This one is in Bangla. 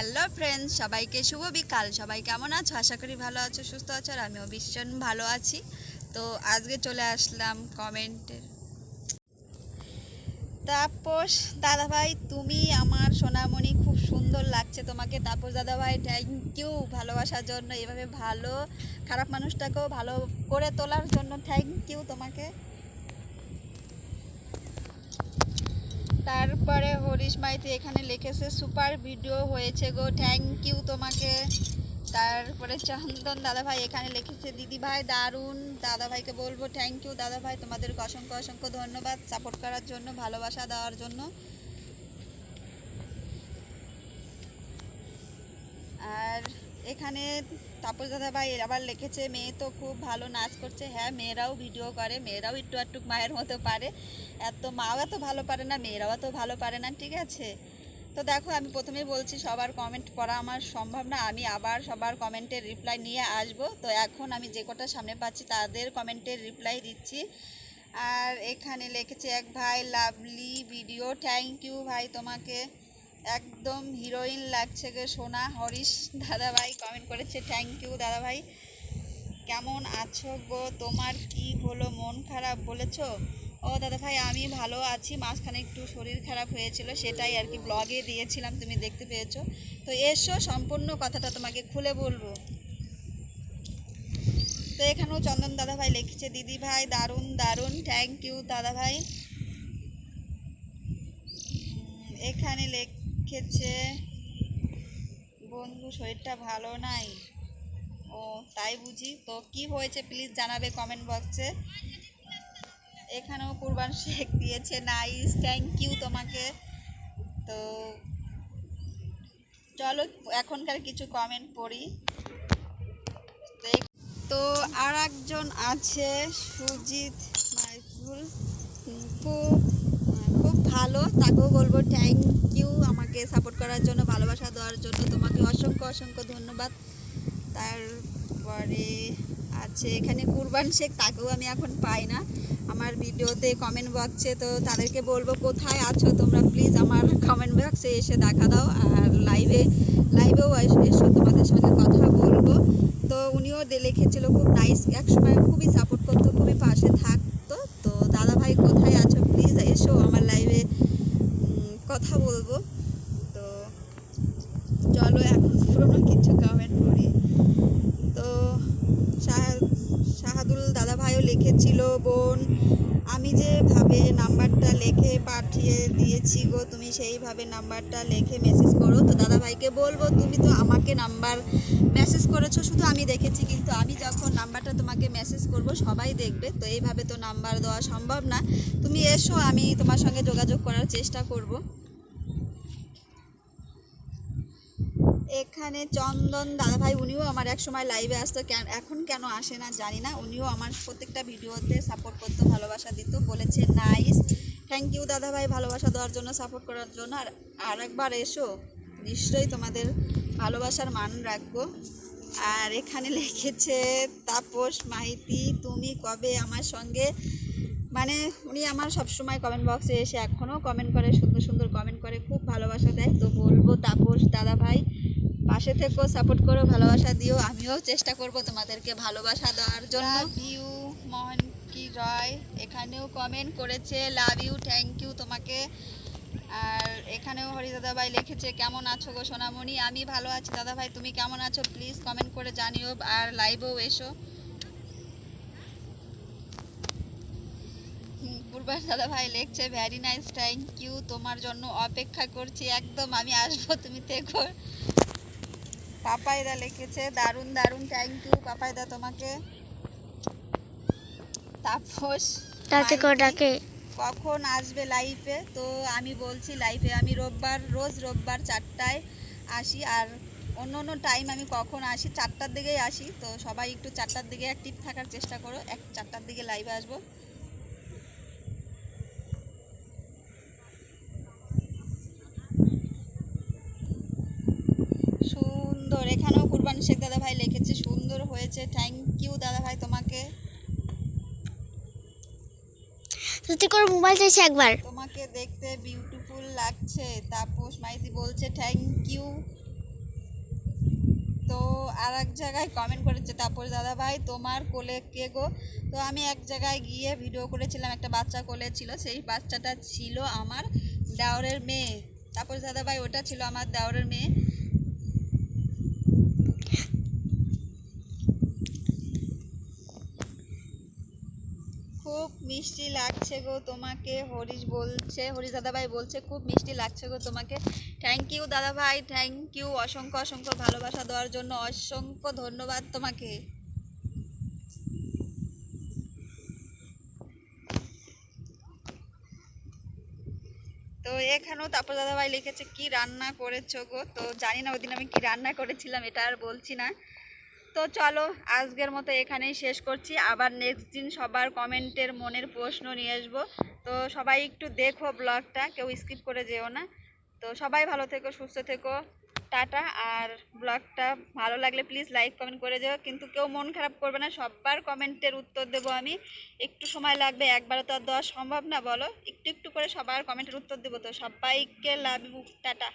হ্যালো ফ্রেন্ডস, সবাইকে শুভ বিকাল। সবাই কেমন আছো? আশা করি ভালো আছো, সুস্থ আছো, আর আমিও ভীষণ ভালো আছি। তো আজকে চলে আসলাম কমেন্টের তাপস দাদাভাই, তুমি আমার সোনামণি, খুব সুন্দর লাগছে তোমাকে। তাপস দাদাভাই থ্যাংক ইউ ভালোবাসার জন্য। এভাবে ভালো, খারাপ মানুষটাকেও ভালো করে তোলার জন্য থ্যাংক ইউ তোমাকে। তারপরে হরিশ মাইতি এখানে লিখেছে, সুপার ভিডিও হয়েছে গো থ্যাংক ইউ তোমাকে। তারপরে চন্দন দাদাভাই এখানে লিখেছে দিদি ভাই দারুণ, দাদাভাইকে বলব থ্যাংক ইউ দাদাভাই তোমাদেরকে অসংখ্য অসংখ্য ধন্যবাদ সাপোর্ট করার জন্য, ভালোবাসা দেওয়ার জন্য আর এখানে তাপস দাদা ভাই আবার লিখেছে, মেয়ে তো খুব ভালো নাচ করছে। হ্যাঁ মেয়েরাও ভিডিও করে, মেয়েরাও একটু একটু মায়ের মতো পারে। এত মাও এত ভালো পারে না, মেয়েরাও এত ভালো পারে না, ঠিক আছে? তো দেখো, আমি প্রথমেই বলছি, সবার কমেন্ট পড়া আমার সম্ভব না। আমি আবার সবার কমেন্টের রিপ্লাই নিয়ে আসব। তো এখন আমি যে কটা সামনে পাচ্ছি, তাদের কমেন্টের রিপ্লাই দিচ্ছি। আর এখানে লিখেছে এক ভাই লাভলি ভিডিও থ্যাংক ইউ ভাই তোমাকে। একদম হিরোইন লাগছে গে সোনা। হরিশ দাদা ভাই কমেন্ট করেছে থ্যাংক ইউ দাদা ভাই কেমন আছো গো? তোমার কি হলো? মন খারাপ বলেছ? ও দাদা ভাই আমি ভালো আছি। মাঝখানে একটু শরীর খারাপ হয়েছিল সেটাই আর কি ব্লগে দিয়েছিলাম তুমি দেখতে পেয়েছ। তো এসো সম্পূর্ণ কথাটা তোমাকে খুলে বলব। তো এখানেও চন্দন দাদা ভাই লিখেছে দিদি ভাই দারুণ। দারুণ থ্যাংক ইউ দাদা ভাই উম, লিখেছে বন্ধু, শরীরটা ভালো নাই। ও, তাই বুঝি। তো কি হয়েছে প্লিজ জানাবে কমেন্ট বক্সে এখানেও কুরবান শেখ দিয়েছে। নাইস থ্যাংক ইউ তোমাকে। তো চলো, এখনকার কিছু কমেন্ট পড়ি। তো আর একজন আছে, সুজিত মাইফুল ভালো, তাকেও বলব থ্যাংক ইউ আমাকে সাপোর্ট করার জন্য, ভালোবাসা দেওয়ার জন্য। তোমাকে অসংখ্য অসংখ্য ধন্যবাদ। তারপরে আছে এখানে কুরবান শেখ, তাকেও আমি এখন পাই না। আমার ভিডিওতে কমেন্ট বক্সে তো তাদেরকে বলব, কোথায় আছো তোমরা? প্লিজ আমার কমেন্ট বক্সে এসে দেখা দাও আর লাইভে লাইভেও এসো তোমাদের সঙ্গে কথা বলব। তো উনিও লিখেছিল, খুব নাইস একসময় খুবই সাপোর্ট করতো, খুবই পাশে থাকতো। তো দাদা ভাই কোথায় আছো প্লিজ এসো আমার লাইভে কথা বলব। তো চলো এখন পুরোনো কিছু কমেন্ট করি তো শাহ- শাহাদুল দাদা ভাইও লিখেছিল, বোন। আমি যেভাবে নাম্বারটা লেখে পাঠিয়ে দিয়েছি গো, তুমি সেইভাবে নাম্বারটা লেখে মেসেজ করো। তো দাদাভাইকে বলব, তুমি তো আমাকে নাম্বার মেসেজ করেছ, শুধু আমি দেখেছি, কিন্তু আমি যখন নাম্বারটা তোমাকে মেসেজ করব, সবাই দেখবে। তো এইভাবে তো নাম্বার দেওয়া সম্ভব না। তুমি এসো, আমি তোমার সঙ্গে যোগাযোগ করার চেষ্টা করব। এখানে চন্দন দাদাভাই উনিও আমার এক সময় লাইভে আসতো। এখন কেন আসে না জানি না। উনিও আমার প্রত্যেকটা ভিডিওতে সাপোর্ট করতো, ভালোবাসা দিত। বলেছে নাইস থ্যাংক ইউ দাদাভাই ভালোবাসা দেওয়ার জন্য সাপোর্ট করার জন্য। আর আরেকবার এসো, নিশ্চয়ই তোমাদের ভালোবাসার মান রাখব। আর এখানে লিখেছে, তাপস মাহিতি তুমি কবে আমার সঙ্গে? মানে উনি আমার সবসময় কমেন্ট বক্সে এসে এখনও কমেন্ট করে, সুন্দর সুন্দর কমেন্ট করে, খুব ভালোবাসা দেয়। তো বলব, তাপস দাদা ভাই পাশে থেকেও সাপোর্ট করো, ভালোবাসা দিও। আমিও চেষ্টা করব তোমাদেরকে ভালোবাসা দেওয়ার জন্য। ইউ মোহন কি রয়? এখানেও কমেন্ট করেছে লাভ ইউ থ্যাংক ইউ তোমাকে। আর এখানেও হরি দাদা ভাই লিখেছে, কেমন আছো গো সোনামণি? আমি ভালো আছি দাদা ভাই তুমি কেমন আছো? প্লিজ কমেন্ট করে জানিও আর লাইভেও এসো। পূর্বাস দাদা ভাই লিখছে ভ্যারি নাইস থ্যাংক ইউ তোমার জন্য অপেক্ষা করছি, একদম আমি আসব, তুমি দেখো পাপাইদা লিখেছে দারুণ দারুণ থ্যাংক ইউ পাপাইদা তোমাকে। তাপস কখন আসবে লাইভে তো আমি বলছি লাইভে আমি রোববার রোজ রোববার চারটায় আসি আর অন্য অন্য টাইম আমি কখন আসি চারটার দিকেই আসি। তো সবাই একটু চারটার দিকে অ্যাক্টিভ থাকার চেষ্টা করো এক চারটার দিকে লাইভে আসব সুন্দর এখানেও কুরবান শেখ দাদা ভাই লিখেছে সুন্দর হয়েছে। থ্যাংক ইউ দাদা ভাই তোমাকে। সত্যি করে মোবাইল চাইছে একবার। তোমাকে দেখতে বিউটিফুল লাগছে তাপস মাইতি বলছে থ্যাংক ইউ তো আর এক জায়গায় কমেন্ট করেছে তারপর দাদা ভাই তোমার কোলে কে গো? তো আমি এক জায়গায় গিয়ে ভিডিও করেছিলাম একটা বাচ্চা কোলে ছিল সেই বাচ্চাটা ছিল আমার দেওরের মেয়ে। তারপর দাদা ভাই ওটা ছিল আমার দেওরের মেয়ে। খুব মিষ্টি লাগছে গো তোমাকে, হরিশ বলছে, হরিশ দাদাভাই বলছে, খুব মিষ্টি লাগছে গো তোমাকে। থ্যাংক ইউ দাদাভাই থ্যাংক ইউ অসংখ্য অসংখ্য ভালোবাসা দেওয়ার জন্য অসংখ্য ধন্যবাদ তোমাকে। তো এখানেও তারপর দাদাভাই লিখেছে, কি রান্না করেছ গো? তো জানি না ওদিন আমি কি রান্না করেছিলাম এটা আর বলছি না। তো চলো, আজকের মতো এখানেই শেষ করছি। আবার নেক্সট দিন সবার কমেন্টের মনের প্রশ্ন নিয়ে আসব। তো সবাই একটু দেখো ব্লগটা, কেউ স্কিপ করে যেও না। তো সবাই ভালো থেকো, সুস্থ থেকো, টাটা। আর ব্লগটা ভালো লাগলে প্লিজ লাইক কমেন্ট করে যেও। কিন্তু কেউ মন খারাপ করবে না, সবার কমেন্টের উত্তর দেবো আমি। একটু সময় লাগবে একবারে তো আর দেওয়া সম্ভব না, বলো। একটু একটু করে সবার কমেন্টের উত্তর দেবো তো। সবাইকে লাভ টাটা।